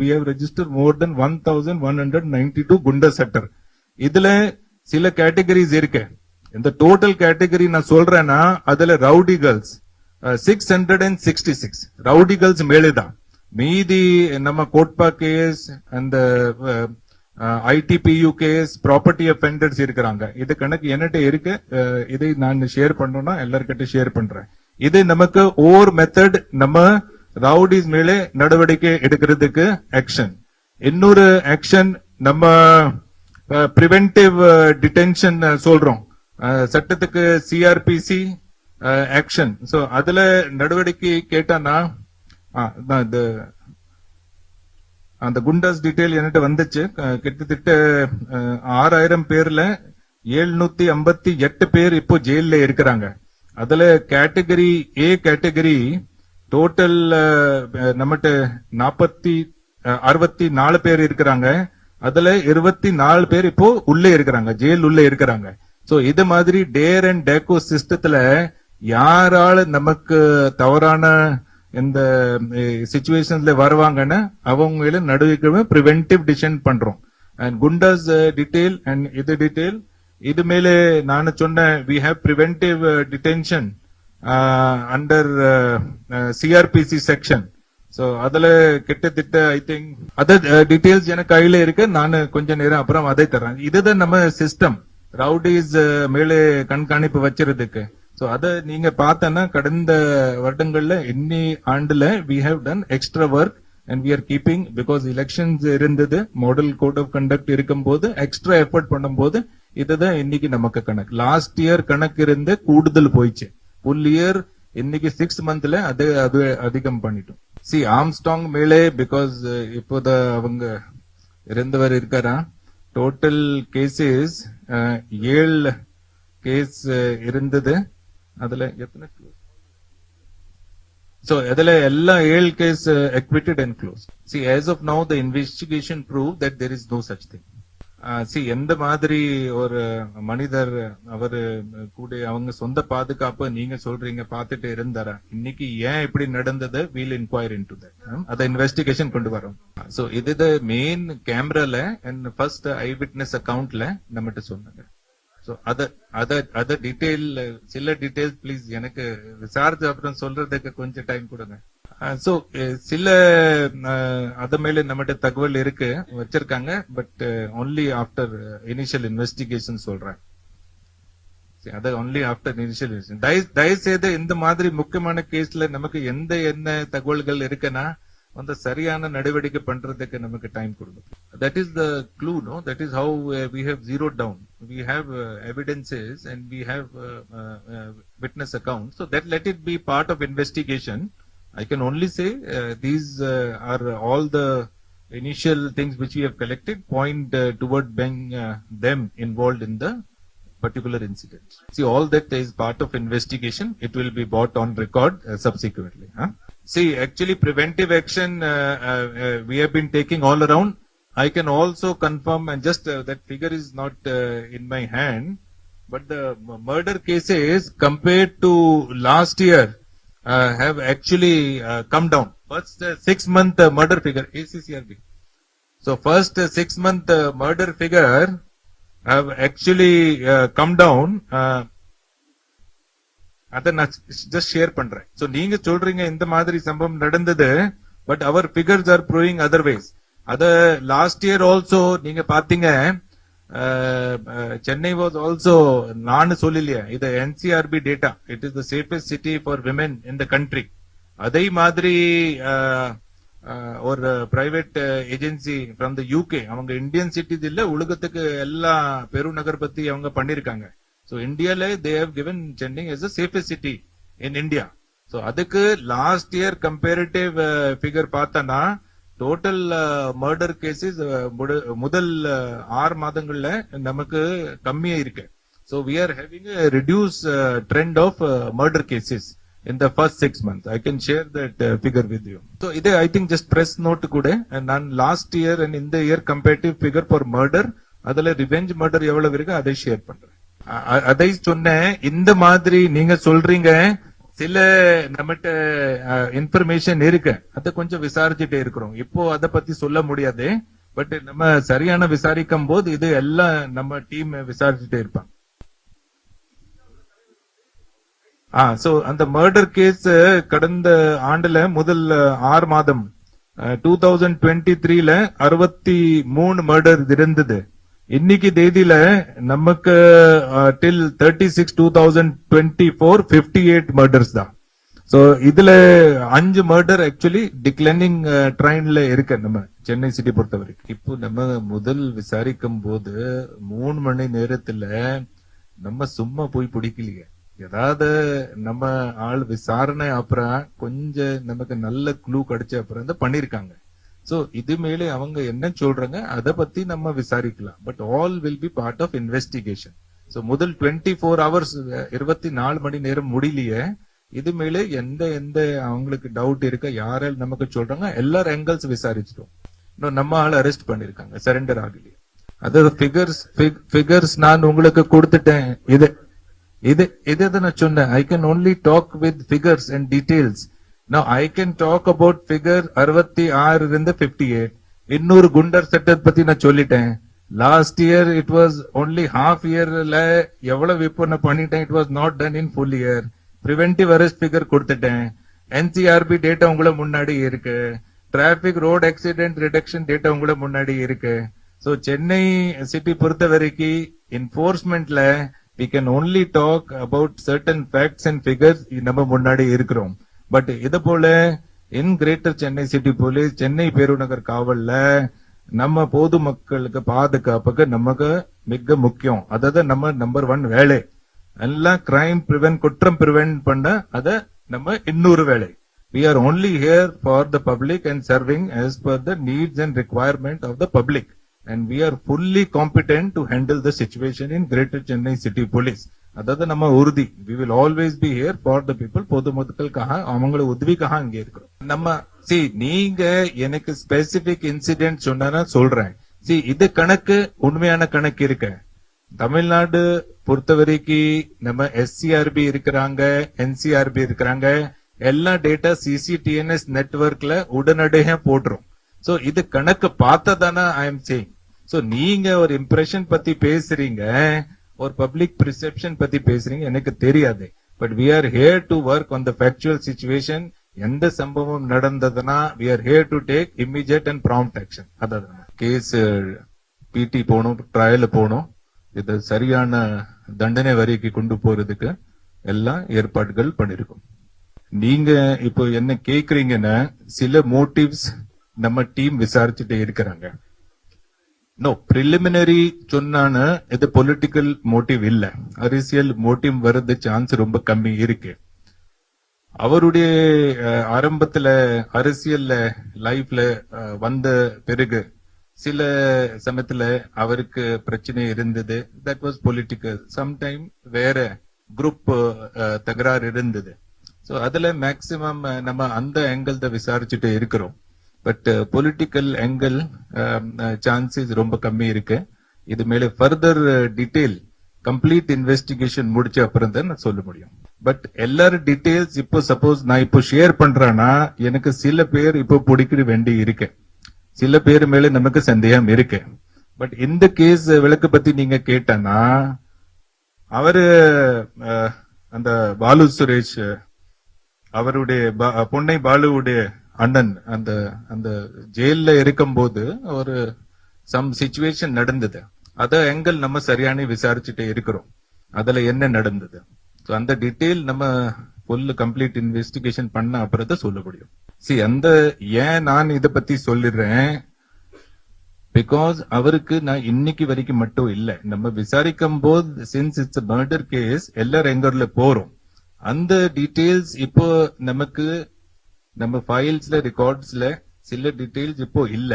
we have registered more than 1192 குண்டர் sector இதுல சில கேட்டகரிஸ் இருக்கு. இந்த டோட்டல் கேட்டகரி நான் சொல்றேன்னா அதுல rowdy girls six hundred and sixty six rowdy girls மேலேதான். மீதி நம்ம கோட்பா கேஸ் அந்த ஐடிபியூ கேஸ் ப்ராப்பர்ட்டி அஃபெண்டர்ஸ் இருக்கிறாங்க. இது கணக்கு என்னட்ட இருக்கு. இதை நான் ஷேர் பண்ணணும்னா எல்லார்கிட்ட ஷேர் பண்றேன். இது நமக்கு ஓர் மெத்தட் நம்ம ரவுடிஸ் மேலே நடவடிக்கை எடுக்கிறதுக்கு ஆக்ஷன் இன்னொரு ஆக்ஷன் நம்ம பிரிவென்டிவ் டிடென்ஷன் சொல்றோம். அஹ், சட்டத்துக்கு சிஆர்பிசி ஆக்ஷன் ஸோ அதுல நடவடிக்கை கேட்டானா இந்த அந்த குண்டாஸ் டீடைல் என்கிட்ட வந்துச்சு. கிட்டத்தட்ட ஆறாயிரம் பேர்ல எழுநூத்தி ஐம்பத்தி எட்டு பேர் இப்போ ஜெயில இருக்கிறாங்க. அதுல கேட்டகரி ஏ கேட்டகரி டோட்டல் நம்மகிட்ட நாற்பத்தி அறுபத்தி நாலு பேர் இருக்கிறாங்க. அதுல இருபத்தி நாலு பேர் இப்போ உள்ளே இருக்கிறாங்க ஜெயில் உள்ளே இருக்கிறாங்க. சோ இது மாதிரி டேர் அண்ட் டேக்கோ சிஸ்டத்துல யாரால நமக்கு தவறான இந்த சுச்சுவேஷன்ல வருவாங்கன்னு அவங்கள நடுவிக்கவே ப்ரிவென்டிவ் டிசிஷன் பண்றோம். அண்ட் குண்டாஸ் டீடைல் அண்ட் இது டீடைல் இது மேலே நான் சொன்ன we have preventive detention under CrPC section so அதுல கிட்டத்தட்ட ஐ திங்க் அதர் டீட்டெயில்ஸ் எனக்கு கையில் இருக்கு. நான் கொஞ்ச நேரம் அப்புறம் அதை தரேன் இதுதான் நம்ம சிஸ்டம் ரவுடிஸ் மேலே கண்காணிப்பு வச்சிருதுக்கு. சோ அதை நீங்க பார்த்தனா கடந்த வருடங்கள்ல இன்னி ஆண்டுல we have done extra work and we are keeping because elections இருந்தது மாடல் கோட் ஆஃப் கண்டக்ட் இருக்கும்போது எக்ஸ்ட்ரா எஃபர்ட் பண்ணும்போது இதுதான் இன்னைக்கு நமக்கு கணக்கு. லாஸ்ட் இயர் கணக்கு இருந்து கூடுதல் போயிடுச்சு ஃபுல் இயர் இன்னைக்கு சிக்ஸ் மந்த்ல அது அது அதிகம் பண்ணிட்டோம் சி ஆம்ஸ்டாங் மேலே பிகாஸ் uh, இப்போத அவங்க இருந்தவர் இருக்காரா டோட்டல் கேசஸ் uh, ஏழு கேஸ் uh, இருந்தது அதுல எத்தனை So, அதுல எல்லா ஏழு கேஸ் acquitted and closed. See, as of now, the investigation proved that there is no such thing. See எந்த மாதிரி ஒரு மனிதர் அவரு கூட அவங்க சொந்த பாதுகாப்பு நீங்க சொல்றீங்க பாத்துட்டு இருந்தாரா? இன்னைக்கு ஏன் இப்படி நடந்தது? வீல் இன்கொயர் இன் டு அதை இன்வெஸ்டிகேஷன் கொண்டு வரோம். சோ இது மெயின் கேமரால அண்ட் ஃபர்ஸ்ட் ஐ விட்னஸ் அக்கவுண்ட்ல நம்மகிட்ட சொன்னாங்க. சோ அத அத அத டீடைல் சில டீடைல்ஸ் ப்ளீஸ் எனக்கு விசாரிச்சு அப்புறம் சொல்றதுக்கு கொஞ்சம் டைம் கொடுங்க. சோ சில அஹ், அது மேல நம்மகிட்ட தகவல் இருக்கு வச்சிருக்காங்க but only after initial investigation சொல்றேன். சரி, அது ஒன்லி ஆஃப்டர் இனிஷியல் தயவுசெய்து இந்த மாதிரி முக்கியமான கேஸ்ல நமக்கு எந்த என்ன தகவல்கள் இருக்குன்னா வந்து சரியான நடவடிக்கை பண்றதுக்கு நமக்கு டைம் கொடுக்கும். That is the clue no that is how we have zero down we have evidences and we have witness account so that let it be part of investigation I can only say uh, these uh, are all the initial things which we have collected point uh, toward being uh, them involved in the particular incident. See, all that is part of investigation. It will be brought on record uh, subsequently. Huh? See, actually, preventive action uh, we have been taking all around. I can also confirm, and just that figure is not in my hand, but the murder cases compared to last year have actually uh, come down. First uh, six month uh, murder figure, ACCRB. So first uh, six month uh, murder figure have actually uh, come down. Uh, அதை நான் just share பண்றேன் so நீங்க சொல்றீங்க இந்த மாதிரி சம்பவம் நடந்தது but our figures are proving otherwise அத லாஸ்ட் இயர் ஆல்சோ நீங்க பாத்தீங்க ah, ah, Chennai was also நான் சொல்லலையே இது NCRB data it is the safest city for women in the country அதே மாதிரி ஒரு private agency from the UK அவங்க இந்தியன் சிட்டிஸ் இல்ல உலகத்துக்கு எல்லா பெருநகர் பத்தி அவங்க பண்ணிருக்காங்க. சோ இந்தியால they have given Chennai is a safest city in India so அதுக்கு லாஸ்ட் இயர் கம்பேரிட்டிவ் ஃபிகர் பார்த்தோன்னா டோட்டல் மர்டர் கேசஸ் முதல் uh, ஆறு மாதங்கள்ல நமக்கு கம்மியா இருக்கு. So we are having reduce trend of murder cases in the first six month I can share that figure with you so இது I think just press note கூட. நான் last year and இந்த year comparative figure for murder அதுல revenge murder எவ்வளவு இருக்கு அதை share பண்றேன். அதை சொன்னேன். இந்த மாதிரி நீங்க சொல்றீங்க. சில நம்மகிட்ட இன்ஃபர்மேஷன் இருக்கு. அத கொஞ்சம் விசாரிச்சுட்டே இருக்கிறோம். இப்போ அத பத்தி சொல்ல முடியாது. பட் நம்ம சரியான விசாரிக்கும் போது இது எல்லாம் நம்ம டீம் விசாரிச்சுட்டே இருப்பாங்க. ஆ சோ அந்த மர்டர் கேஸ் கடந்த ஆண்டுல முதல் ஆறு மாதம் டூ தௌசண்ட் டுவெண்ட்டி த்ரீல அறுபத்தி மூணு மர்டர் இருந்தது. இன்னைக்கு தேதியில நமக்கு till thirty six two thousand twenty four fifty eight murders தான். சோ இதுல அஞ்சு மர்டர் ஆக்சுவலி டிக்ளைனிங் ட்ரெயின்ல இருக்கு நம்ம சென்னை சிட்டி பொறுத்த வரைக்கும் இப்போ நம்ம முதல் விசாரிக்கும் போது மூணு மணி நேரத்துல நம்ம சும்மா போய் பிடிக்கலையே. ஏதாவது நம்ம ஆள் விசாரணை அப்புறம் கொஞ்சம் நமக்கு நல்ல க்ளூ கிடைச்ச அப்புறம் தான் பண்ணிருக்காங்க சோ இது மேலே அவங்க என்ன சொல்றாங்க அதை பத்தி நம்ம விசாரிக்கலாம். But all will be part of investigation so முதல் டுவெண்ட்டி ஃபோர் ஹவர்ஸ் இருபத்தி நாலு மணி நேரம் முடியலையே இது மேலே எந்த எந்த அவங்களுக்கு டவுட் இருக்க யாரால் நமக்கு சொல்றாங்க எல்லாரும் எங்கல்ஸ் விசாரிச்சிட்டோம். இன்னும் நம்ம ஆள் அரெஸ்ட் பண்ணிருக்காங்க சரண்டர் ஆகலையே. அதாவது ஃபிகர்ஸ் ஃபிகர்ஸ் நான் உங்களுக்கு கொடுத்துட்டேன். இது இது இது நான் சொன்னேன்? I can only talk with figures and details நான் I can talk about figure அறுபத்தி ஆறு இருந்து பிப்டி எயிட் இன்னொரு குண்டர் செட்டப் பத்தி நான் சொல்லிட்டேன். Last year it was only half இயர்ல எவ்வளவு இப்போ நான் பண்ணிட்டேன். It was not done in full year preventive arrest figure கொடுத்துட்டேன். என்சிஆர்பி டேட்டா உங்களை முன்னாடி இருக்கு. Traffic road accident reduction data உங்களை முன்னாடி இருக்கு. சோ சென்னை சிட்டி பொறுத்த வரைக்கும் என்போர்ஸ்மெண்ட்ல we can only talk about certain facts and figures நம்ம முன்னாடி இருக்கிறோம். பட் இதை போல in Greater Chennai city police Chennai பெருநகர் காவல்ல நம்ம பொது மக்களுக்கு பாதுகாப்புக்கு நமக்கு மிக முக்கியம் அதாவது நம்ம நம்பர் ஒன் வேலை எல்லாம் கிரைம் பிரிவென்ட் குற்றம் பிரிவென்ட் பண்ண அத நம்ம இன்னொரு வேலை we are only here for the public and serving as per the needs and requirement of the public and we are fully competent to handle the situation in Greater Chennai City Police. அதாவது நம்ம உறுதி. We will always be here for people பொது பொதுமக்களுக்காக அவங்கள உதவிக்காக இங்க இருக்கிறோம். நம்ம சி நீங்க எனக்கு ஸ்பெசிபிக் இன்சிடென்ட் சொன்னா சொல்றேன். சி இது கணக்கு உண்மையான கணக்கு இருக்கு. தமிழ்நாடு பொறுத்த வரைக்கும் நம்ம எஸ்சிஆர்பி இருக்கிறாங்க என்சிஆர்பி இருக்கிறாங்க. எல்லா டேட்டா சிசிடிஎன்எஸ் நெட்வொர்க்ல உடனடியாக போட்டுரும். சோ இது கணக்கு பார்த்ததானே ஐ எம் சேயிங் சோ நீங்க ஒரு இம்ப்ரெஷன் பத்தி பேசுறீங்க. ஒரு பப்ளிக் ப்ரிசெப்ஷன் பத்தி பேசுறீங்க எனக்கு தெரியாது. But we are here to work on the factual situation எந்த சம்பவம் நடந்ததுன்னா we are here to take immediate and prompt action அதாவது கேஸ் பிடி போகணும் ட்ரையல் போகணும். இது சரியான தண்டனை வரிக்கு கொண்டு போறதுக்கு எல்லாம் ஏற்பாடுகள் பண்ணிருக்கோம். நீங்க இப்போ என்ன கேக்குறீங்கன்னா சில மோட்டிவ்ஸ் நம்ம டீம் விசாரிச்சுட்டே இருக்கிறாங்க. நோ ப்ரிலிமினரி சொன்னான இது பொலிட்டிக்கல் மோட்டிவ் இல்ல. அரசியல் மோட்டிவ் வர்றது சான்ஸ் ரொம்ப கம்மி இருக்கு. அவருடைய ஆரம்பத்துல அரசியல்ல லைஃப்ல வந்த பிறகு சில சமயத்துல அவருக்கு பிரச்சனை இருந்தது. தட் வாஸ் பொலிட்டிக்கல் சம்டைம் வேற குரூப் தகராறு இருந்தது. சோ அதுல மேக்சிமம் நம்ம அந்த ஆங்கிள் தான் விசாரிச்சுட்டு இருக்கிறோம். பட் பொலிட்டிக்கல் ஆங்கிள் சான்சஸ் ரொம்ப கம்மி இருக்கு. இது மேல ஃபர்தர் டீட்டெயில் கம்ப்ளீட் இன்வெஸ்டிகேஷன் முடிச்ச அப்புறம் தான் நான் சொல்ல முடியும். பட் எல்லாரும் டீட்டெயில்ஸ் இப்போ சப்போஸ் நான் இப்போ ஷேர் பண்றேன்னா எனக்கு சில பேர் இப்போ பிடிக்கிற வேண்டி இருக்கு. சில பேர் மேல நமக்கு சந்தேகம் இருக்கு. பட் இந்த கேஸ் விளக்கு பத்தி நீங்க கேட்டனா அவரு அந்த பாலு சுரேஷ் அவருடைய பா- பொன்னை பாலுவுடைய அண்ணன் அந்த அந்த ஜெயில்ல இருக்கும்போது ஒரு சம் சுச்சுவேஷன் நடந்தது. அத எங்கள் நம்ம சரியான விசாரிச்சுட்டே இருக்கிறோம். அதுல என்ன நடந்தது? ஸோ அந்த டீட்டெயில் நம்ம ஃபுல் கம்ப்ளீட் இன்வெஸ்டிகேஷன் பண்ண அப்புறம் தான் சொல்ல முடியும். சி அந்த ஏன் நான் இத பத்தி சொல்லிடுறேன் பிகாஸ் அவருக்கு நான் இன்னைக்கு வரைக்கும் மட்டும் இல்ல. நம்ம விசாரிக்கும் போது சின்ஸ் இட்ஸ் மர்டர் கேஸ் எல்லாரும் எங்கூர்ல போறோம். அந்த டீட்டெயில்ஸ் இப்போ நமக்கு நம்ம ஃபைல்ஸ்ல ரெக்கார்ட்ஸ்ல சில டீட்டெயில்ஸ் இப்போ இல்ல.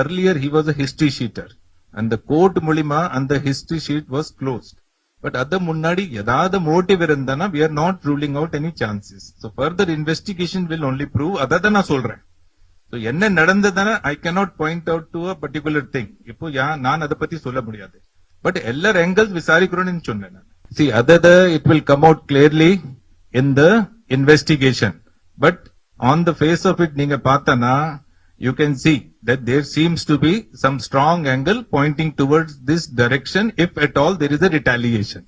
Earlier he was a history sheeter அந்த கோர்ட் மூலியமா அந்த history sheet was closed but அத முன்னாடி ஏதாவது மோட்டிவ் இருந்தானா we are not ruling out any chances so further investigation will only prove அதை தான் நான் சொல்றேன். ஸோ என்ன நடந்ததுன்னா I cannot point out to a particular thing இப்போ நான் அதை பத்தி சொல்ல முடியாது. பட் எல்லா ஆங்கிள்ஸ் விசாரிக்கிறோம்னு சொன்னேன் see அதத it will come out clearly in the investigation but on the face of it நீங்க பார்த்தனா you can see that there seems to be some strong angle pointing towards this direction if at all there is a retaliation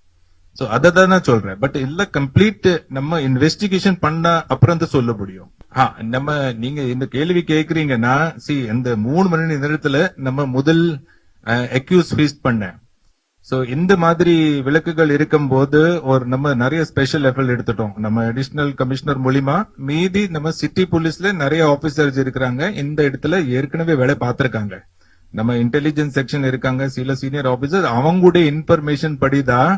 so அதை தான் நான் சொல்றேன் but இல்ல complete நம்ம investigation பண்ண அப்புறம் தான் சொல்ல முடியும் நம்ம நீங்க இந்த கேள்வி கேக்குறீங்கன்னா சி இந்த மூணு மணி நேரத்துல நம்ம முதல் அக்யூஸ் ஃபீஸ் பண்ணேன் சோ இந்த மாதிரி விளக்குகள் இருக்கும் போது ஒரு நம்ம நிறைய ஸ்பெஷல் எஃபர்ட் எடுத்துட்டோம். நம்ம அடிஷனல் கமிஷனர் மூலிமா மீதி நம்ம சிட்டி போலீஸ்ல நிறைய ஆபீசர்ஸ் இருக்கிறாங்க. இந்த இடத்துல ஏற்கனவே வேலை பார்த்திருக்காங்க. நம்ம இன்டெலிஜென்ஸ் செக்ஷன் இருக்காங்க. சில சீனியர் ஆபீசர் அவங்களுடைய இன்ஃபர்மேஷன் படிதான்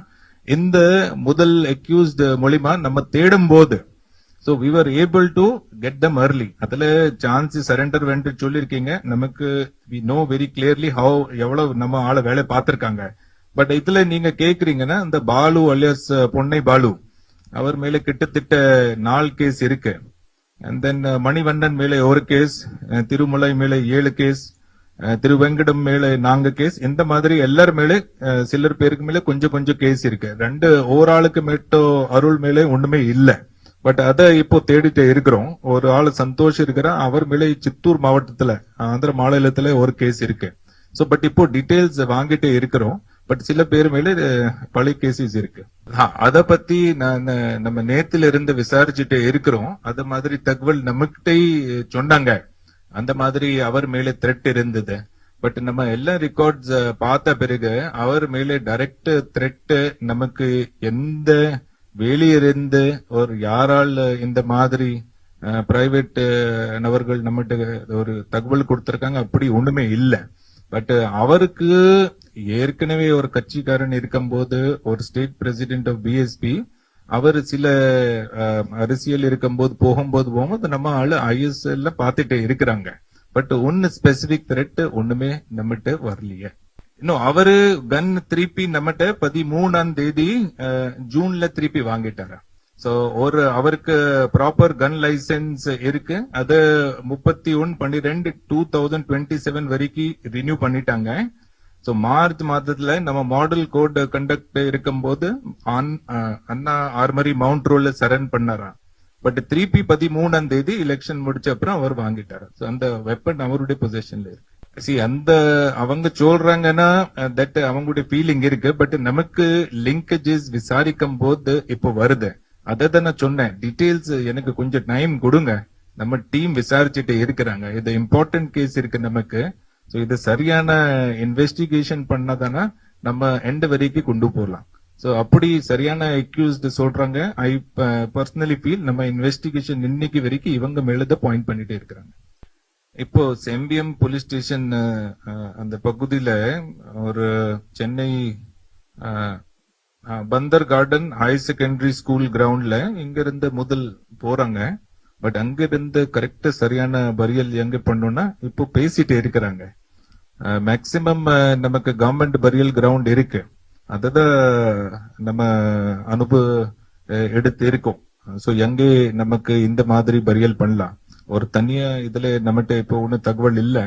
இந்த முதல் அக்யூஸ்ட் மூலிமா நம்ம தேடும் போது so we are able to get them early. அதுல சான்ஸ் சரண்டர் வேண்டு சொல்லியிருக்கீங்க. நமக்கு we know very clearly how எவ்வளவு நம்ம ஆளை வேலை பார்த்திருக்காங்க. பட் இதுல நீங்க கேக்குறீங்கன்னா இந்த பாலு அலியஸ் பொன்னை பாலு அவர் மேல கிட்டத்தட்ட நாலு கேஸ் இருக்கு. அண்ட் தென் மணிவண்ணன் மேல ஒரு கேஸ் திருமலை மேல ஏழு கேஸ் திருவெங்கடம் மேல நான்கு கேஸ் இந்த மாதிரி எல்லார் மேல சிலர் பேருக்கு மேல கொஞ்சம் கொஞ்சம் கேஸ் இருக்கு. ரெண்டு ஓராளுக்கு மட்டும் அருள் மேல ஒண்ணுமே இல்ல. பட் அதை இப்போ தேடிட்டு இருக்கிறோம். ஒரு ஆள் சந்தோஷ் இருக்கிற அவர் மேல சித்தூர் மாவட்டத்துல ஆந்திர மாநிலத்துல ஒரு கேஸ் இருக்கு. சோ பட் இப்போ டீட்டெயில்ஸ் வாங்கிட்டே இருக்கிறோம். பட் சில பேர் மேல அஹ், கேசஸ் இருக்கு. அத பத்தி நான் நம்ம நேத்துல இருந்து விசாரிச்சுட்டு இருக்கிறோம். அது மாதிரி தகவல் நம்மகிட்ட சொன்னாங்க. அந்த மாதிரி அவர் மேல த்ரெட் இருந்தது. பட் நம்ம எல்லா ரெக்கார்ட்ஸ் பார்த்த பிறகு அவர் மேலே டைரக்ட் த்ரெட் நமக்கு எந்த வெளியிருந்து ஒரு யாரால் இந்த மாதிரி பிரைவேட் நபர்கள் நம்மகிட்ட ஒரு தகவல் கொடுத்திருக்காங்க அப்படி ஒண்ணுமே இல்ல. பட் uh, அவருக்கு ஏற்கனவே ஒரு கட்சிக்காரன் இருக்கும்போது ஒரு ஸ்டேட் பிரசிடென்ட் ஆஃப் பிஎஸ்பி அவர் சில அஹ், அரசியல் இருக்கும்போது போகும்போது போகும்போது நம்ம ஆளு ஐஎஸ்எல்ல பாத்துட்டு இருக்கிறாங்க. பட் ஒன்னு ஸ்பெசிபிக் த்ரெட் ஒண்ணுமே நம்மகிட்ட வரலையே. இன்னும் அவரு கன் திருப்பி நம்மகிட்ட பதிமூணாம் தேதி uh, ஜூன்ல திருப்பி வாங்கிட்டாரு? சோ ஒரு அவருக்கு ப்ராப்பர் கன் லைசென்ஸ் இருக்கு. அது முப்பத்தி ஒன்னு பன்னிரெண்டு டூ தௌசண்ட் டுவெண்ட்டி செவன் வரைக்கும் ரினியூ பண்ணிட்டாங்க. சோ மார்ச் மாதத்துல நம்ம மாடல் கோட் கண்டக்ட் இருக்கும்போது ஆன்- அண்ணா ஆர்மரி மவுண்ட் ரோல்ல சரண் பண்ணாராம். பட் திருப்பி பதிமூணாம் தேதி எலெக்ஷன் முடிச்ச அப்புறம் அவர் வாங்கிட்டாரு. ஸோ அந்த வெப்பன் அவருடைய பொசிஷன்ல இருக்கு. சி அந்த அவங்க சொல்றாங்கன்னா தட் அவங்களுடைய ஃபீலிங் இருக்கு. பட் நமக்கு லிங்கேஜஸ் விசாரிக்கும் போது இப்போ வருது. அதை தான் நான் சொன்னேன். டீட்டெயில்ஸ் எனக்கு கொஞ்சம் டைம் கொடுங்க. நம்ம டீம் விசாரிச்சுட்டு இருக்கிறாங்க. இது இம்பார்ட்டன்ட் கேஸ் இருக்கு நமக்கு. ஸோ இது சரியான இன்வெஸ்டிகேஷன் பண்ணாதானா நம்ம எண்ட் வரைக்கும் கொண்டு போகலாம் சோ அப்படி சரியான அக்யூஸ்டு சொல்றாங்க. ஐ பர்சனலி ஃபீல் நம்ம இன்வெஸ்டிகேஷன் இன்னைக்கு வரைக்கும் இவங்க மேலத பாயிண்ட் பண்ணிட்டே இருக்கிறாங்க. இப்போ செம்பியம் போலீஸ் ஸ்டேஷன் அந்த பகுதியில ஒரு Chennai uh, Bunder garden higher secondary school கிரவுண்ட்ல இங்க இருந்து முதல் போறாங்க. பட் அங்க இருந்து கரெக்டா சரியான பரியல் எங்க பண்ணோம்னா இப்போ பேசிட்டு இருக்கிறாங்க. மேக்சிமம் நமக்கு கவர்மெண்ட் பரியல் கிரவுண்ட் இருக்கு. அததான் நம்ம அனுபவ எடுத்து இருக்கோம். ஸோ எங்கே நமக்கு இந்த மாதிரி பரியல் பண்ணலாம். ஒரு தனியா இதுல நம்மகிட்ட இப்போ ஒன்றும் தகவல் இல்லை.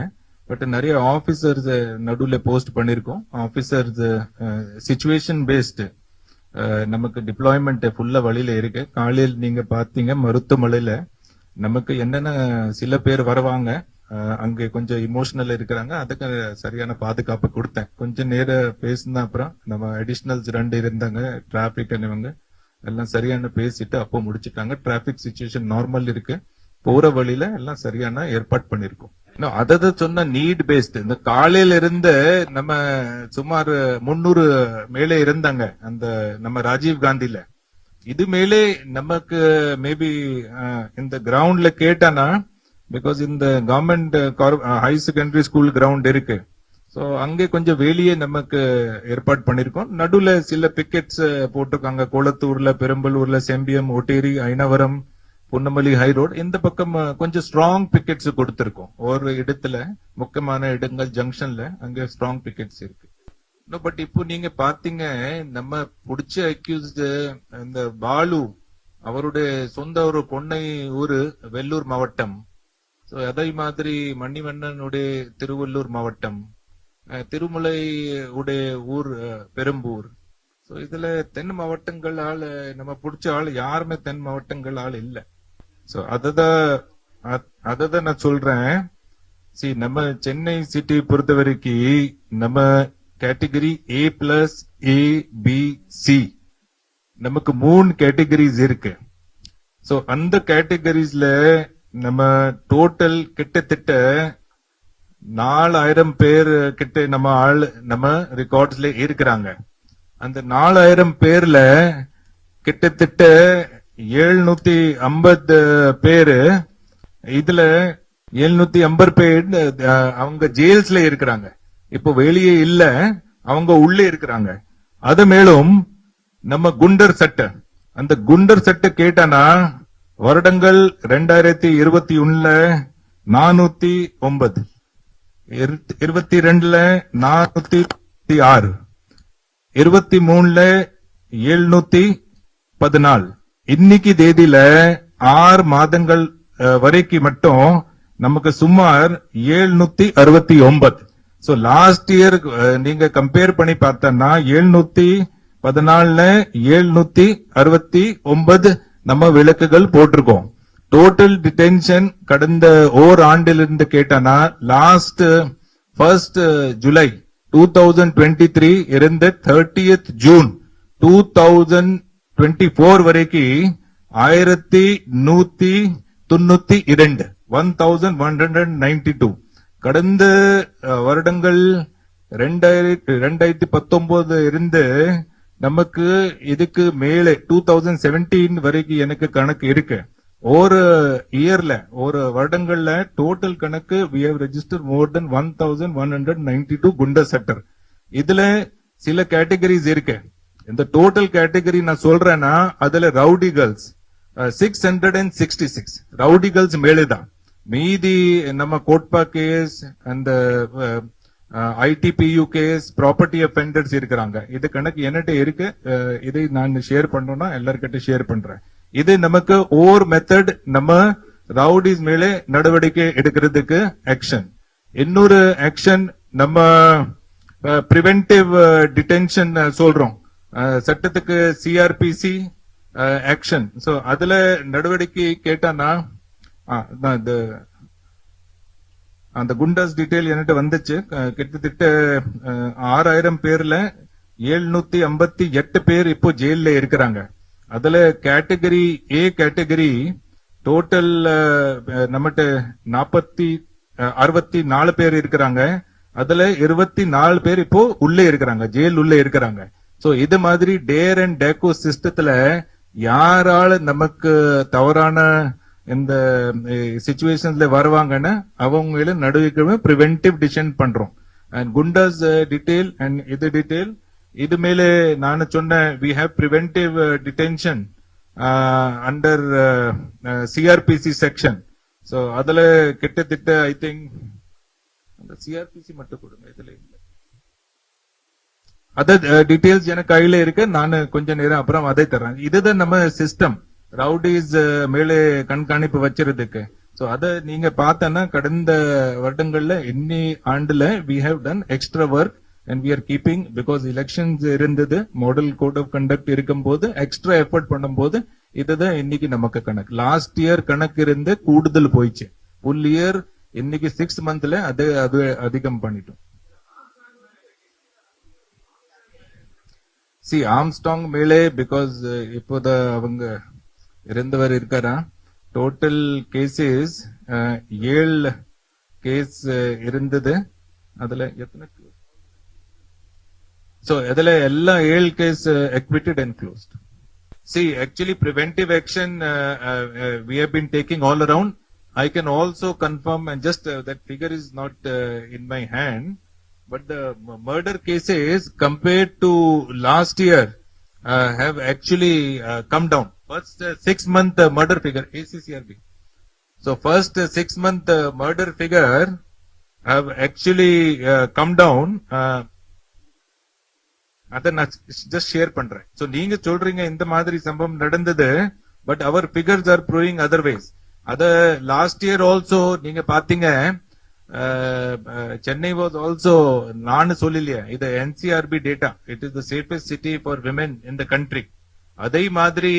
பட் நிறைய ஆபீசர்ஸ் நடுவில் போஸ்ட் பண்ணியிருக்கோம். ஆபீசர்ஸ் சுச்சுவேஷன் பேஸ்டு நமக்கு டிப்ளாய்மெண்ட் ஃபுல்லா வழியில இருக்கு. காலையில் நீங்க பாத்தீங்க மருத்துவமனையில நமக்கு என்னென்ன சில பேர் வருவாங்க அங்க கொஞ்சம் இமோஷனல் இருக்கிறாங்க அதுக்கு சரியான பாதுகாப்பு கொடுத்தேன். கொஞ்சம் நேரம் பேசின அப்புறம் நம்ம அடிஷனல்ஸ் ரெண்டு இருந்தாங்க டிராபிக் இவங்க எல்லாம் சரியான பேசிட்டு அப்போ முடிச்சிட்டாங்க. டிராபிக் சுச்சுவேஷன் நார்மல் இருக்கு. போற வழியில எல்லாம் சரியான ஏற்பாடு பண்ணிருக்கோம். இன்னும் சொன்ன நீட் பேஸ்ட் இந்த காலையில இருந்து நம்ம சுமார் முன்னூறு மேலே இருந்தாங்க. அந்த நம்ம ராஜீவ் காந்தில இது மேலே நமக்கு மேபி இந்த கிரவுண்ட்ல கேட்டானா பிகாஸ் இந்த government high secondary school ground இருக்கு. சோ அங்கே கொஞ்சம் வெளியே நமக்கு ஏற்பாடு பண்ணிருக்கோம். நடுவுல சில பிக்கெட்ஸ் போட்டிருக்காங்க. கோலத்தூர்ல பெரம்பலூர்ல செம்பியம் ஒட்டேரி ஐனவரம் பொன்னமல்லி ஹை ரோடு இந்த பக்கம் கொஞ்சம் ஸ்ட்ராங் பிக்கெட்ஸ் கொடுத்திருக்கோம். ஒரு இடத்துல முக்கியமான இடங்கள் ஜங்ஷன்ல அங்க ஸ்ட்ராங் பிக்கெட்ஸ் இருக்கு. பட் இப்போ நீங்க பாத்தீங்க நம்ம புடிச்ச அக்யூஸ்டு இந்த பாலு அவருடைய சொந்த ஒரு பொன்னை ஊரு வெள்ளூர் மாவட்டம். சோ அதே மாதிரி மணிவண்ணனுடைய திருவள்ளூர் மாவட்டம். அஹ், திருமலை உடைய ஊர் பெரும்பூர். ஸோ சோ இதுல தென் மாவட்டங்கள் ஆள் நம்ம பிடிச்ச ஆள் யாருமே தென் மாவட்டங்கள் ஆள் இல்ல. சோ அததான் அததான் நான் சொல்றேன் சி நம்ம சென்னை சிட்டி பொறுத்த வரைக்கும் நம்ம category A plus A B C நமக்கு மூணு கேட்டகரிஸ் இருக்கு. சோ அந்த கேட்டகரிஸ்ல நம்ம டோட்டல் கிட்டத்தட்ட நாலாயிரம் பேர் கிட்ட நம்ம ஆள் நம்ம ரெக்கார்ட்ஸ்ல இருக்கிறாங்க. அந்த நாலாயிரம் பேர்ல கிட்டத்தட்ட எழுநூத்தி ஐம்பது பேரு இதுல எழுநூத்தி ஐம்பது பேர் அவங்க ஜெயில்ஸ்ல இருக்கிறாங்க. இப்போ வெளியே இல்ல அவங்க உள்ளே இருக்கிறாங்க. அது மேலும் நம்ம குண்டர் சட்டை. அந்த குண்டர் சட்டை கேட்டானா வருடங்கள் ரெண்டாயிரத்தி இருபத்தி ஒண்ணுல நானூத்தி ஒன்பது. இரு- இருபத்தி ரெண்டுல நானூத்தி ஆறு. இருபத்தி மூணுல எழுநூத்தி பதினாலு. இன்னைக்கு தேதியில ஆறு மாதங்கள் வரைக்கு மட்டும் நமக்கு சுமார் எழுநூத்தி அறுபத்தி ஒன்பது. சோ லாஸ்ட் இயர் நீங்க கம்பேர் பண்ணி பார்த்தோம்னா எழுநூத்தி பதினாலுல ஏழ்நூத்தி அறுபத்தி ஒன்பது நம்ம விளக்குகள் போட்டிருக்கோம். டோட்டல் டிடென்ஷன் கடந்த ஓர் ஆண்டிலிருந்து கேட்டானா last first July two thousand twenty three இருந்து thirtieth June two thousand twenty four வரைக்கும் ஆயிரத்தி நூத்தி தொண்ணூத்தி இரண்டு one thousand one hundred ninety two கடந்த வருடங்கள் ரெண்டாயிரத்தி ரெண்டாயிரத்தி பத்தொன்பது இருந்து நமக்கு இதுக்கு மேலே டூ தௌசண்ட் செவன்டீன் வரைக்கும் எனக்கு கணக்கு இருக்கு. ஒரு இயர்ல ஒரு வருடங்கள்ல டோட்டல் கணக்கு we have register more then one thousand one hundred ninety two குண்டர் செட்டர் இதுல சில கேட்டகரிஸ் இருக்கு. இந்த டோட்டல் கேட்டகரி நான் சொல்றேன்னா அதுல rowdy girls six hundred and sixty six rowdy girls மேலேதான். மீதி நம்ம கோட்பா கேஸ் அந்த ஐடிபியூ கேஸ் ப்ராப்பர்ட்டி அஃபெண்டர்ஸ் இருக்கிறாங்க. இது கணக்கு என்னட்ட இருக்கு. இதை நான் ஷேர் பண்ணணும்னா எல்லார்கிட்ட ஷேர் பண்றேன். இது நமக்கு ஓர் மெத்தட் நம்ம ரவுடிஸ் மேலே நடவடிக்கை எடுக்கிறதுக்கு ஆக்ஷன் இன்னொரு ஆக்ஷன் நம்ம பிரிவென்டிவ் டிடென்ஷன் சொல்றோம். சட்டத்துக்கு சிஆர்பிசி ஆக்ஷன் சோ அதுல நடவடிக்கை கேட்டானா இந்த அந்த குண்டாஸ் டீட்டெயில் என்கிட்ட வந்துச்சு. கிட்டத்தட்ட ஆறாயிரம் பேர்ல எழுநூத்தி ஐம்பத்தி எட்டு பேர் இப்போ ஜெயில்ல இருக்கிறாங்க. அதுல கேட்டகரி ஏ கேட்டகரி டோட்டல் நம்மகிட்ட நாற்பத்தி அறுபத்தி நாலு பேர் இருக்கிறாங்க. அதுல இருபத்தி நாலு பேர் இப்போ உள்ளே இருக்கிறாங்க. ஜெயில் உள்ளே இருக்கிறாங்க. சோ இது மாதிரி டேர் அண்ட் டேக்கோ சிஸ்டத்துல யாரால நமக்கு தவறான இந்த சுச்சுவேஷன்ஸ்ல வருவாங்கன்னு அவங்கள நடுவிக்கவே ப்ரிவென்டிவ் டிசிஷன் பண்றோம். அண்ட் குண்டாஸ் டீடைல் அண்ட் இது டீடைல் இது மேலே நான் சொன்ன we have preventive detention under CrPC section so அதுல கிட்டத்தட்ட ஐ திங்க் அந்த சிஆர்பிசி மட்டும் கொடுங்க இதுல அத டீடைல்ஸ் uh, எனக்கு கையில இருக்கு. நான் கொஞ்ச நேரம் அப்புறம் அதை தர்றேன். இதுதான் நம்ம சிஸ்டம் ரவுடிஸ் uh, மேலே கண்காணிப்பு வச்சிருதுக்கு. சோ அத நீங்க பார்த்தனா கடந்த வருடங்கள்ல இன்னி ஆண்டுல we have done extra work and we are keeping because elections இருந்தது மாடல் கோட் ஆஃப் கண்டக்ட் இருக்கும்போது எக்ஸ்ட்ரா எஃபர்ட் பண்ணும்போது இதுதான் இன்னைக்கு நமக்கு கணக்கு. லாஸ்ட் இயர் கணக்கு இருந்து கூடுதல் போயிடுச்சு ஃபுல் இயர் இன்னைக்கு சிக்ஸ் மந்த்ல அது அது அதிகம் பண்ணிட்டோம். சி ஆம்ஸ்டாங் மேலே பிகாஸ் இப்போத அவங்க இருந்தவர் இருக்காரா டோட்டல் கேசஸ் ஏழு கேஸ் இருந்தது அதுல எத்தனை ஸோ அதில் எல்லா ஏழு case acquitted and closed see actually preventive action we have been taking all around I can also confirm and just that figure is not in my hand not uh, in my hand but the m- murder cases compared to last year uh, have actually uh, come down first uh, six month uh, murder figure accrb so first uh, six month uh, murder figure have actually uh, come down uh, அதை நான் just share பண்றேன் so நீங்க சொல்றீங்க இந்த மாதிரி சம்பவம் நடந்தது but our figures are proving otherwise அத லாஸ்ட் இயர் ஆல்சோ நீங்க பாத்தீங்க சென்னை வாஸ் ஆல்சோ நான் சொல்லலையா இது NCRB data it is the safest city for women in the country அதே மாதிரி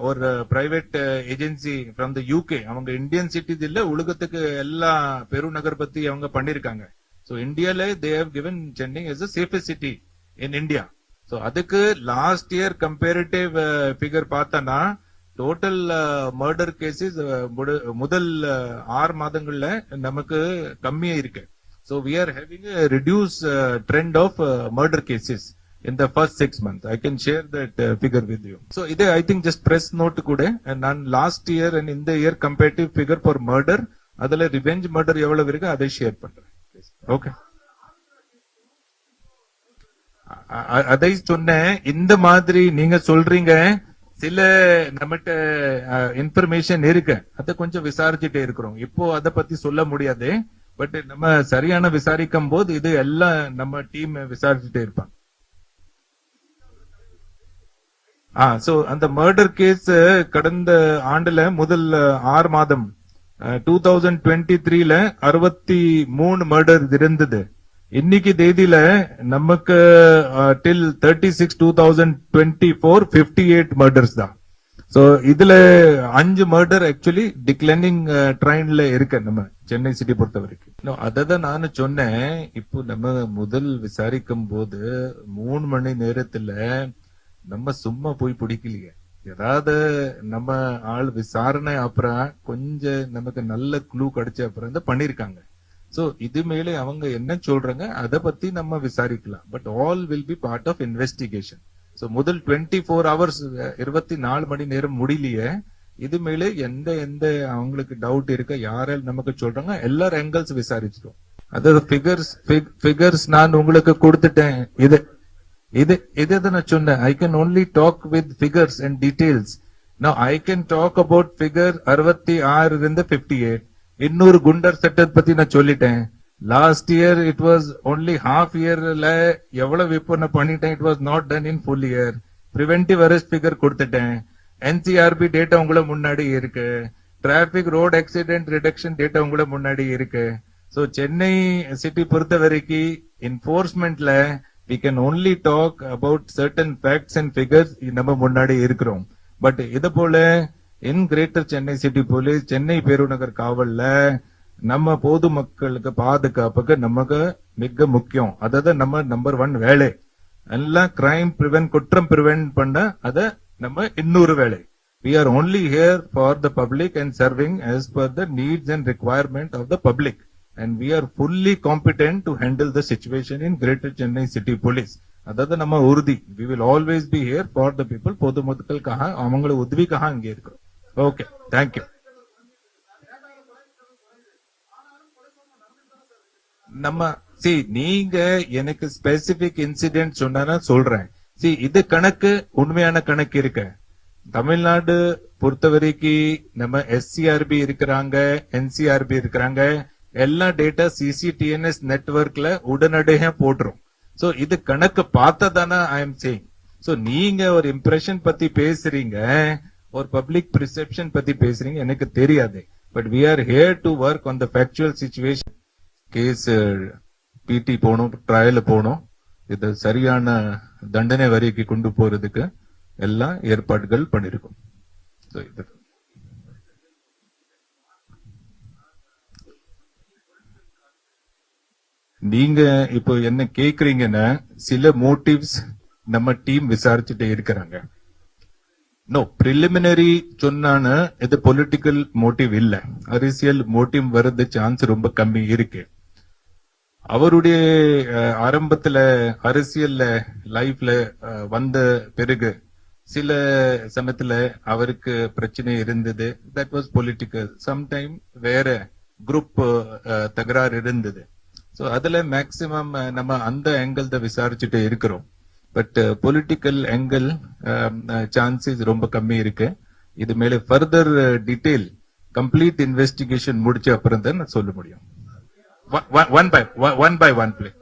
ஒரு private agency from the UK அவங்க இந்தியன் சிட்டிஸ் இல்ல உலகத்துக்கு எல்லா பெருநகர் பத்தி அவங்க பண்ணிருக்காங்க. சோ இந்தியால they have given Chennai is a safest city in India so அதுக்கு லாஸ்ட் இயர் கம்பேரிட்டிவ் ஃபிகர் பார்த்தோன்னா டோட்டல் மர்டர் கேசஸ் முதல் uh, ஆறு மாதங்கள்ல நமக்கு கம்மியா இருக்கு. So we are having reduce trend of murder cases in the first six month I can share that figure with you so இது I think just press note கூட. And நான் last year and இந்த year comparative figure for murder அதுல revenge murder எவ்வளவு இருக்கு அதை share பண்றேன். Okay அதை சொன்னேன். இந்த மாதிரி நீங்க சொல்றீங்க சில நம்மகிட்ட இன்ஃபர்மேஷன் இருக்கு. அதை கொஞ்சம் விசாரிச்சுட்டே இருக்கிறோம். இப்போ அதை பத்தி சொல்ல முடியாது. பட் நம்ம சரியான விசாரிக்கும் போது இது எல்லாம் நம்ம டீம் விசாரிச்சுட்டே இருப்பாங்க. ஆ சோ அந்த மர்டர் கேஸ் கடந்த ஆண்டுல முதல் ஆறு மாதம் டூ தௌசண்ட் டுவெண்ட்டி த்ரீல அறுபத்தி மூணு மர்டர் இருந்தது. இன்னைக்கு தேதியில நமக்கு till thirty six two thousand twenty four fifty eight murders தான். சோ இதுல அஞ்சு மர்டர் ஆக்சுவலி டிக்ளைனிங் ட்ரெயின்ல இருக்கு நம்ம சென்னை சிட்டி பொறுத்த வரைக்கும். அதை தான் நான் சொன்னேன். இப்போ நம்ம முதல் விசாரிக்கும் போது மூணு மணி நேரத்துல நம்ம சும்மா போய் பிடிக்கலையே. ஏதாவது நம்ம ஆள் விசாரணை அப்புறம் கொஞ்சம் நமக்கு நல்ல க்ளூ கிடைச்ச அப்புறம் தான் பண்ணிருக்காங்க சோ இது மேலே அவங்க என்ன சொல்றாங்க அதை பத்தி நம்ம விசாரிக்கலாம். But all will be part of investigation so முதல் டுவெண்ட்டி ஃபோர் ஹவர்ஸ் இருபத்தி நாலு மணி நேரம் முடியலையே. இது மேலே எந்த எந்த அவங்களுக்கு டவுட் இருக்க யாரால் நமக்கு சொல்றாங்க எல்லா ஆங்கிள்ஸ் விசாரிச்சிடும் அதாவது ஃபிகர்ஸ் ஃபிகர்ஸ் நான் உங்களுக்கு கொடுத்துட்டேன். இது இது இது நான் சொன்னேன்? I can only talk with figures and details நான் I can talk about figure அறுபத்தி ஆறு இருந்து பிப்டி எயிட் இன்னொரு குண்டர் சட்டத்தை பத்தி நான் சொல்லிட்டேன். Last year it was only half இயர்ல எவ்வளவு இப்போ நான் பண்ணிட்டேன். It was not done in full year preventive arrest figure கொடுத்துட்டேன். என்சிஆர்பி டேட்டா உங்களை முன்னாடி இருக்கு. Traffic road accident reduction data உங்களை முன்னாடி இருக்கு. ஸோ சென்னை சிட்டி பொறுத்த வரைக்கும் என்போர்ஸ்மெண்ட்ல we can only talk about certain facts and figures நம்ம முன்னாடி இருக்கிறோம். பட் இது போல in greater Chennai city police Chennai பெருநகர் காவல்ல நம்ம பொது மக்களுக்கு பாதுகாப்புக்கு நமக்கு மிக முக்கியம் அதாவது நம்ம நம்பர் ஒன் வேலை எல்லாம் கிரைம் பிரிவென்ட் குற்றம் பிரிவென்ட் பண்ண அத நம்ம இன்னொரு வேலை we are only here for the public and serving as per the needs and requirement of the public and we are fully competent to handle the situation in greater Chennai city police அதாவது நம்ம உறுதி we will always be here for the people பொதுமக்களுக்காக அவங்களோட உதவிக்காக இங்கே இருக்கிறோம் okay thank you நம்ம C நீங்க எனக்கு ஸ்பெசிபிக் இன்சிடென்ட் சொன்னா சொல்றேன். சி இது கணக்கு உண்மையான கணக்கு இருக்கு. தமிழ்நாடு பொறுத்த வரைக்கும் நம்ம எஸ்சிஆர்பி இருக்கிறாங்க என்சிஆர்பி இருக்கிறாங்க. எல்லா டேட்டா சிசிடிஎன்எஸ் நெட்வொர்க்ல உடனடியாக போட்டுரும். சோ இது கணக்கு பார்த்ததானே ஐ எம் சேயிங் சோ நீங்க ஒரு இம்ப்ரெஷன் பத்தி பேசுறீங்க. ஒரு பப்ளிக் ப்ரிசெப்ஷன் பத்தி பேசுறீங்க எனக்கு தெரியாது. But we are here to work on the factual situation. Case பிடி போகணும் ட்ரையல் போகணும். இது சரியான தண்டனை வரிக்கு கொண்டு போறதுக்கு எல்லா ஏற்பாடுகள் பண்ணிருக்கோம். நீங்க இப்போ என்ன கேக்குறீங்கன்னா சில மோட்டிவ்ஸ் நம்ம டீம் விசாரிச்சுட்டே இருக்கிறாங்க. நோ ப்ரிலிமினரி சொன்னான இது பொலிட்டிக்கல் மோட்டிவ் இல்ல. அரசியல் மோட்டிவ் வர்றது சான்ஸ் ரொம்ப கம்மி இருக்கு. அவருடைய ஆரம்பத்துல அரசியல்ல லைஃப்ல அஹ், வந்த பிறகு சில சமயத்துல அவருக்கு பிரச்சனை இருந்தது. தட் வாஸ் பொலிட்டிக்கல் சம்டைம் வேற குரூப் தகராறு இருந்தது. சோ அதுல மேக்சிமம் நம்ம அந்த ஆங்கிள் தான் விசாரிச்சுட்டு இருக்கிறோம். பட் பொலிட்டிக்கல் ஆங்கிள் சான்சஸ் ரொம்ப கம்மி இருக்கு. இது மேல ஃபர்தர் டீடைல் கம்ப்ளீட் இன்வெஸ்டிகேஷன் முடிச்ச அப்புறம் தான் நான் சொல்ல முடியும். One by one by one play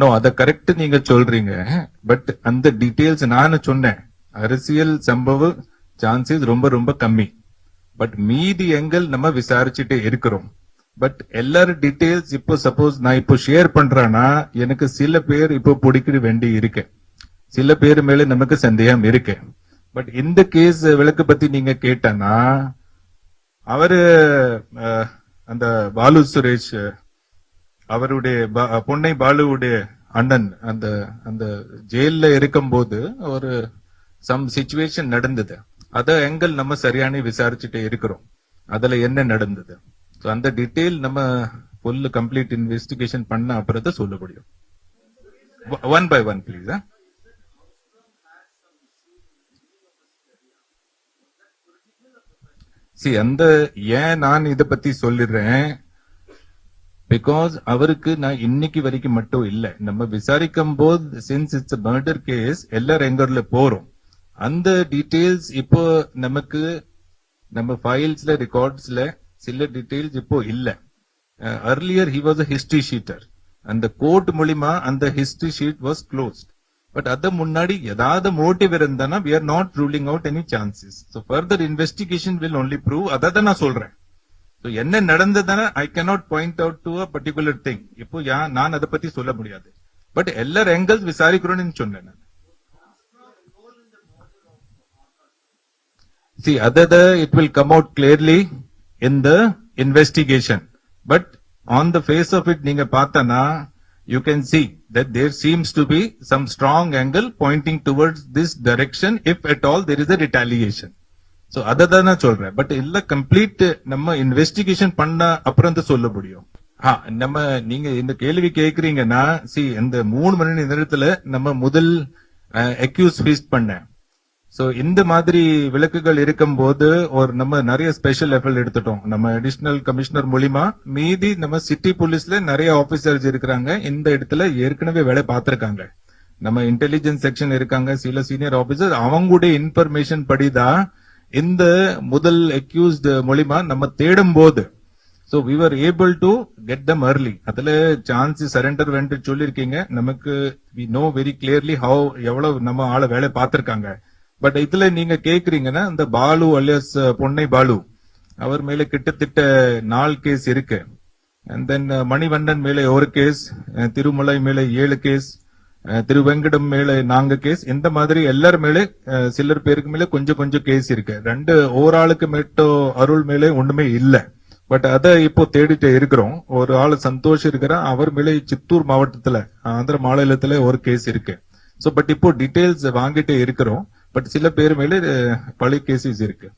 no அத கரெக்ட் நீங்க சொல்றீங்க. பட் அந்த டீடைல்ஸ் நானும் சொன்னேன். அரசியல் சம்பவ சான்சஸ் ரொம்ப ரொம்ப கம்மி. பட் மீதி எங்கள் நம்ம விசாரிச்சுட்டே இருக்கிறோம். பட் எல்லாரும் டீட்டெயில்ஸ் இப்போ சப்போஸ் நான் இப்போ ஷேர் பண்றேன்னா எனக்கு சில பேர் இப்போ பிடிக்கிற வேண்டி இருக்கு. சில பேர் மேல நமக்கு சந்தேகம் இருக்கு. பட் இந்த கேஸ் விளக்கு பத்தி நீங்க கேட்டனா அவரு அந்த பாலு சுரேஷ் அவருடைய பொன்னை பாலுவுடைய அண்ணன் அந்த அந்த ஜெயில்ல இருக்கும்போது ஒரு சம் சுச்சுவேஷன் நடந்தது. அத எங்கள் நம்ம சரியான விசாரிச்சுட்டு இருக்கிறோம். அதுல என்ன நடந்தது? அந்த டீட்டெயில் நம்ம ஃபுல் கம்ப்ளீட் இன்வெஸ்டிகேஷன் பண்ண அப்புறம் தான் சொல்ல முடியும். One by one please see அந்த ஏன் நான் இத பத்தி சொல்லிடுறேன்? பிகாஸ் அவருக்கு நான் இன்னைக்கு வரைக்கும் மட்டும் இல்ல. நம்ம விசாரிக்கும் போது சின்ஸ் இட்ஸ் மர்டர் கேஸ் எல்லாரும் எங்கர்ல போறோம். அந்த டீடைல்ஸ் இப்போ நமக்கு நம்ம ஃபைல்ஸ்ல ரெக்கார்ட்ஸ்ல சில டீடைல்ஸ் இப்போ இல்ல. Earlier he was a history sheeter அந்த கோர்ட் மூலியமா அந்த history sheet was closed but அத முன்னாடி ஏதாவது மோட்டிவ் இருந்தானா we are not ruling out any chances so further investigation will only prove அதை தான் நான் சொல்றேன். ஸோ என்ன நடந்ததுன்னா I cannot point out to a particular thing இப்போ நான் அதை பத்தி சொல்ல முடியாது. பட் எல்லா ஆங்கிள்ஸ் விசாரிக்கிறோன்னு சொன்னேன் நான். See, other the, it will come out clearly in the investigation. But on the face of it, நீங்க பார்த்தனா, you can see that there seems to be some strong angle pointing towards this direction if at all there is a retaliation. So, அதை தான் நான் சொல்றேன். But இல்ல complete நம்ம investigation பண்ண அப்புறம் தான் சொல்ல முடியும். நம்ம நீங்க இந்த கேள்வி கேக்குறீங்கன்னா சி இந்த மூணு மணி நேரத்துல நம்ம முதல் அக்யூஸ் ஃபீஸ்ட் பண்ணேன் சோ இந்த மாதிரி விளக்குகள் இருக்கும் போது ஒரு நம்ம நிறைய ஸ்பெஷல் எஃபர்ட் எடுத்துட்டோம். நம்ம அடிஷனல் கமிஷனர் மூலிமா மீதி நம்ம சிட்டி போலீஸ்ல நிறைய ஆபீசர்ஸ் இருக்கிறாங்க. இந்த இடத்துல ஏற்கனவே வேலை பார்த்திருக்காங்க. நம்ம இன்டெலிஜென்ஸ் செக்ஷன் இருக்காங்க. சில சீனியர் ஆபீசர் அவங்களுடைய இன்ஃபர்மேஷன் படிதான் இந்த முதல் அக்யூஸ்ட் மூலிமா நம்ம தேடும் போது so we were able to get them early. அதுல சான்ஸ் சரண்டர் வேண்டு சொல்லியிருக்கீங்க. நமக்கு we know very clearly how எவ்வளவு நம்ம ஆளை வேலை பார்த்திருக்காங்க. பட் இதுல நீங்க கேக்குறீங்கன்னா இந்த பாலு அலியஸ் பொன்னை பாலு அவர் மேல கிட்டத்தட்ட நாலு கேஸ் இருக்கு. அண்ட் தென் மணிவண்ணன் மேல ஒரு கேஸ் திருமலை மேல ஏழு கேஸ் திருவெங்கடம் மேல நான்கு கேஸ் இந்த மாதிரி எல்லார் மேல சிலர் பேருக்கு மேல கொஞ்சம் கொஞ்சம் கேஸ் இருக்கு. ரெண்டு ஓராளுக்கு மட்டும் அருள் மேல ஒண்ணுமே இல்ல. பட் அதை இப்போ தேடிட்டு இருக்கிறோம். ஒரு ஆள் சந்தோஷ் இருக்கிற அவர் மேல சித்தூர் மாவட்டத்துல ஆந்திர மாநிலத்துல ஒரு கேஸ் இருக்கு. ஸோ பட் இப்போ டீட்டெயில்ஸ் வாங்கிட்டே இருக்கிறோம். பட் சில பேர் மேலே பழி கேசஸ் இருக்கு.